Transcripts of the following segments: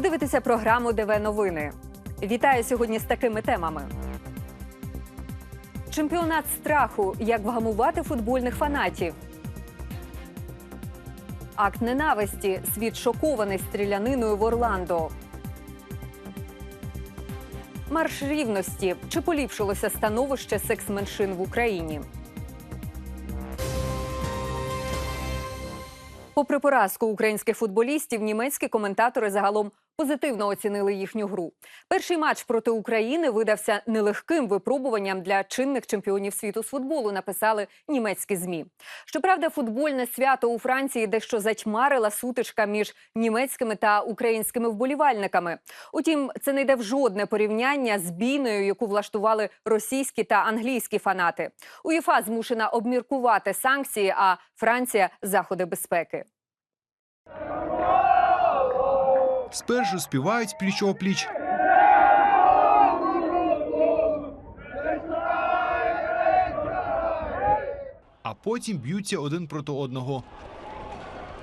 Ви дивитеся програму ДВ Новини. Вітаю сьогодні з такими темами. Чемпіонат страху. Як вгамувати футбольних фанатів. Акт ненависті. Світ шокований стріляниною в Орландо. Марш рівності. Чи поліпшилося становище секс-меншин в Україні? Попри поразку українських футболістів, німецькі коментатори загалом позитивно оцінили їхню гру. Перший матч проти України видався нелегким випробуванням для чинних чемпіонів світу з футболу. Написали німецькі змі. Щоправда, футбольне свято у Франції дещо затьмарила сутичка між німецькими та українськими вболівальниками. Утім, це не йде в жодне порівняння з бійною, яку влаштували російські та англійські фанати. УЄФА змушена обміркувати санкції, а Франція заходи безпеки. Спершу співають пліч опліч. А потім б'ються один проти одного.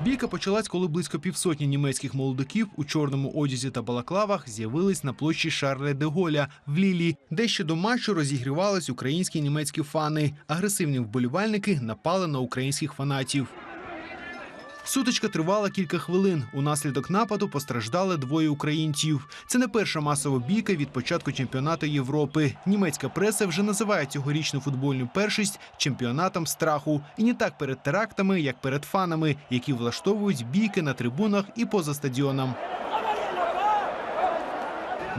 Бійка почалась, коли близько півсотні німецьких молодиків у чорному одязі та балаклавах з'явились на площі Шарля де Голля в Лілі, де ще до матчу розігрівались українські і німецькі фани. Агресивні вболівальники напали на українських фанатів. Сутичка тривала кілька хвилин. Унаслідок нападу постраждали двоє українців. Це не перша масова бійка від початку чемпіонату Європи. Німецька преса вже називає цьогорічну футбольну першість чемпіонатом страху. І не так перед терактами, як перед фанами, які влаштовують бійки на трибунах і поза стадіоном.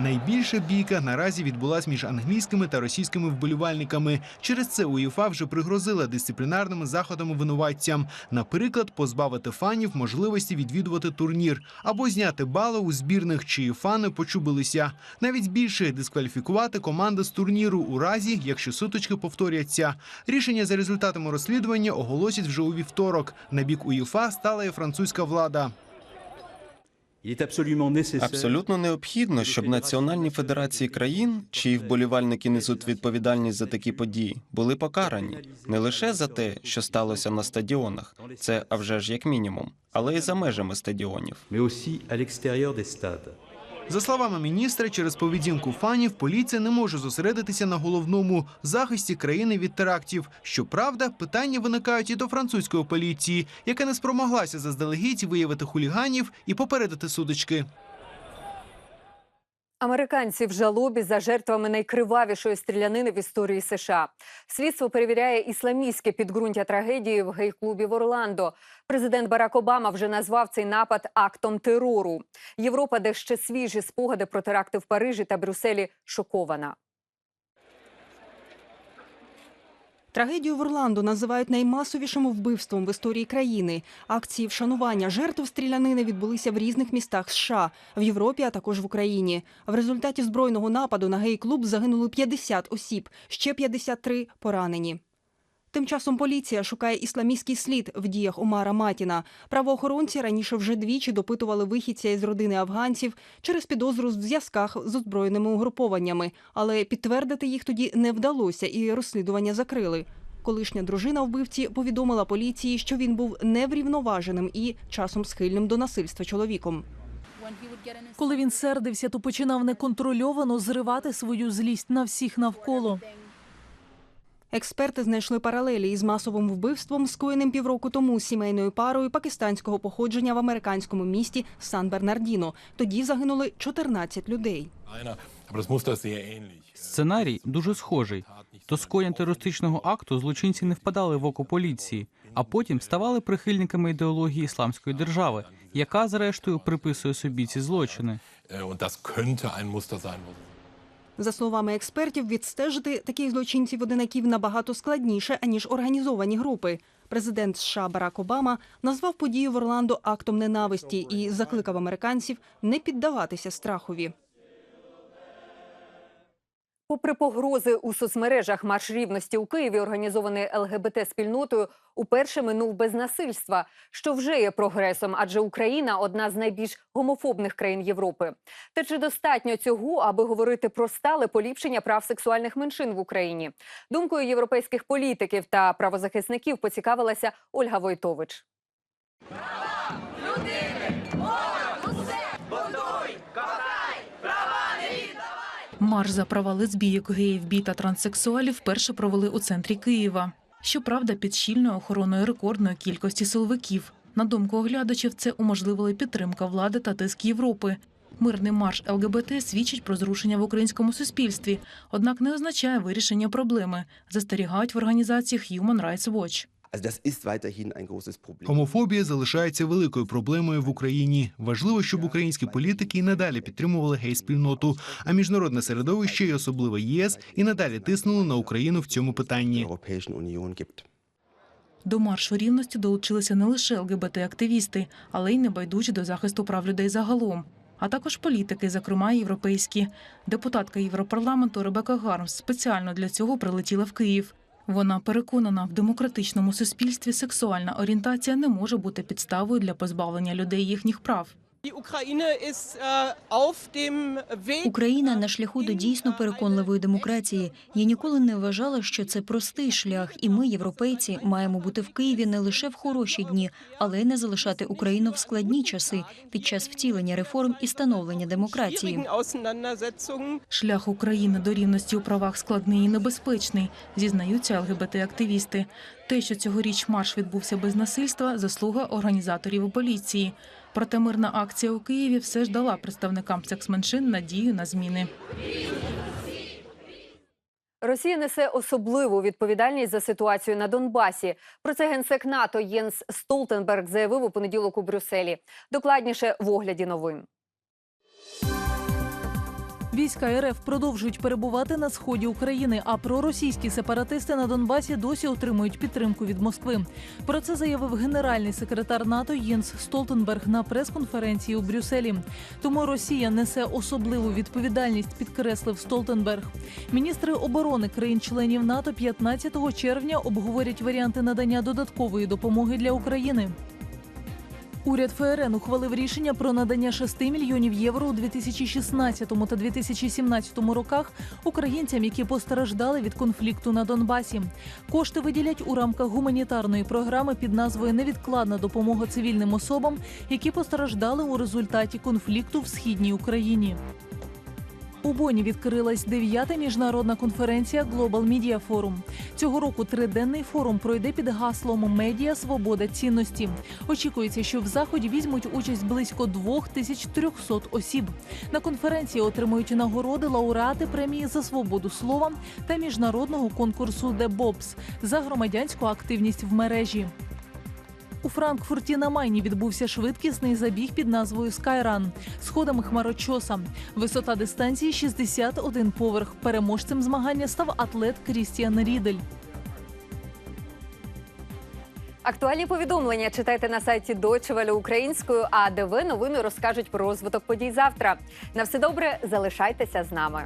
Найбільша бійка наразі відбулась між англійськими та російськими вболівальниками. Через це УЄФА вже пригрозила дисциплінарними заходами винуватцям, наприклад, позбавити фанів можливості відвідувати турнір або зняти бали у збірних, чиї фани почубилися. Навіть більше дискваліфікувати команди з турніру у разі, якщо сутички повторяться. Рішення за результатами розслідування оголосять вже у вівторок. На бік УЄФА стала і французька влада. Абсолютно необхідно, щоб національні федерації країн, чиї вболівальники несуть відповідальність за такі події, були покарані не лише за те, що сталося на стадіонах, це а вже ж як мінімум, але й за межами стадіонів. За словами міністра, через поведінку фанів поліція не може зосередитися на головному захисті країни від терактів. Щоправда, питання виникають і до французької поліції, яка не спромоглася заздалегідь виявити хуліганів і попередити судочки. Американці в жалобі за жертвами найкривавішої стрілянини в історії США. Слідство перевіряє ісламістське підґрунтя трагедії в гей-клубі в Орландо. Президент Барак Обама вже назвав цей напад актом терору. Європа, де ще свіжі спогади про теракти в Парижі та Брюсселі, шокована. Трагедію в Орландо називають наймасовішим вбивством в історії країни. Акції вшанування жертв стрілянини відбулися в різних містах США, в Європі, а також в Україні. В результаті збройного нападу на гей-клуб загинули 50 осіб, ще 53 поранені. Тим часом поліція шукає ісламістський слід в діях Омара Матіна. Правоохоронці раніше вже двічі допитували вихідця із родини афганців через підозру в зв'язках з озброєними угрупованнями, але підтвердити їх тоді не вдалося, і розслідування закрили. Колишня дружина вбивці повідомила поліції, що він був неврівноваженим і часом схильним до насильства чоловіком. Коли він сердився, то починав неконтрольовано зривати свою злість на всіх навколо. Експерти знайшли паралелі із масовим вбивством, скоєним півроку тому сімейною парою пакистанського походження в американському місті Сан-Бернардіно. Тоді загинули 14 людей. Сценарій дуже схожий. До скоєння терористичного акту злочинці не впадали в око поліції, а потім ставали прихильниками ідеології ісламської держави, яка, зрештою, приписує собі ці злочини. За словами експертів, відстежити таких злочинців-одинаків набагато складніше, аніж організовані групи. Президент США Барак Обама назвав подію в Орландо актом ненависті і закликав американців не піддаватися страхові. Попри погрози у соцмережах марш рівності у Києві, організований ЛГБТ спільнотою, уперше минув без насильства, що вже є прогресом, адже Україна одна з найбільш гомофобних країн Європи. Та чи достатньо цього, аби говорити про стале поліпшення прав сексуальних меншин в Україні? Думкою європейських політиків та правозахисників поцікавилася Ольга Войтович. Марш за права лесбійок, геїв, бій та транссексуалів вперше провели у центрі Києва. Щоправда, під щільною охороною рекордної кількості силовиків. На думку оглядачів, це уможливила підтримка влади та тиск Європи. Мирний марш ЛГБТ свідчить про зрушення в українському суспільстві, однак не означає вирішення проблеми, застерігають в організаціях Human Rights Watch. Гомофобія залишається великою проблемою в Україні. Важливо, щоб українські політики і надалі підтримували гей-спільноту, а міжнародне середовище, і особливо ЄС, і надалі тиснули на Україну в цьому питанні. До маршу рівності долучилися не лише ЛГБТ-активісти, але й небайдужі до захисту прав людей загалом, а також політики, зокрема європейські. Депутатка Європарламенту Ребека Гармс спеціально для цього прилетіла в Київ. Вона переконана, в демократичному суспільстві сексуальна орієнтація не може бути підставою для позбавлення людей їхніх прав. Україна на шляху до дійсно переконливої демократії. Я ніколи не вважала, що це простий шлях, і ми, європейці, маємо бути в Києві не лише в хороші дні, але й не залишати Україну в складні часи під час втілення реформ і становлення демократії. Шлях України до рівності у правах складний і небезпечний, зізнаються ЛГБТ-активісти. Те, що цьогоріч марш відбувся без насильства, заслуга організаторів і поліції. Проте мирна акція у Києві все ж дала представникам секс-меншин надію на зміни. Росія несе особливу відповідальність за ситуацію на Донбасі. Про це генсек НАТО Єнс Столтенберг заявив у понеділок у Брюсселі. Докладніше в огляді новин. Війська РФ продовжують перебувати на сході України, а проросійські сепаратисти на Донбасі досі отримують підтримку від Москви. Про це заявив генеральний секретар НАТО Єнс Столтенберг на прес-конференції у Брюсселі. Тому Росія несе особливу відповідальність, підкреслив Столтенберг. Міністри оборони країн-членів НАТО 15 червня обговорять варіанти надання додаткової допомоги для України. Уряд ФРН ухвалив рішення про надання 6 мільйонів євро у 2016 та 2017 роках українцям, які постраждали від конфлікту на Донбасі. Кошти виділять у рамках гуманітарної програми під назвою Невідкладна допомога цивільним особам, які постраждали у результаті конфлікту в східній Україні. У Боні відкрилась дев'ята міжнародна конференція Global Media Forum. Цього року триденний форум пройде під гаслом Медіа Свобода цінності. Очікується, що в заході візьмуть участь близько 2300 осіб. На конференції отримують нагороди лауреати премії за свободу слова та міжнародного конкурсу «The Bobs» за громадянську активність в мережі. У Франкфурті на Майні відбувся швидкісний забіг під назвою Skyrun сходами хмарочоса. Висота дистанції 61 поверх. Переможцем змагання став атлет Крістіан Рідель. Актуальні повідомлення читайте на сайті Deutsche Welle українською, а ДВ новини розкажуть про розвиток подій завтра. На все добре, залишайтеся з нами.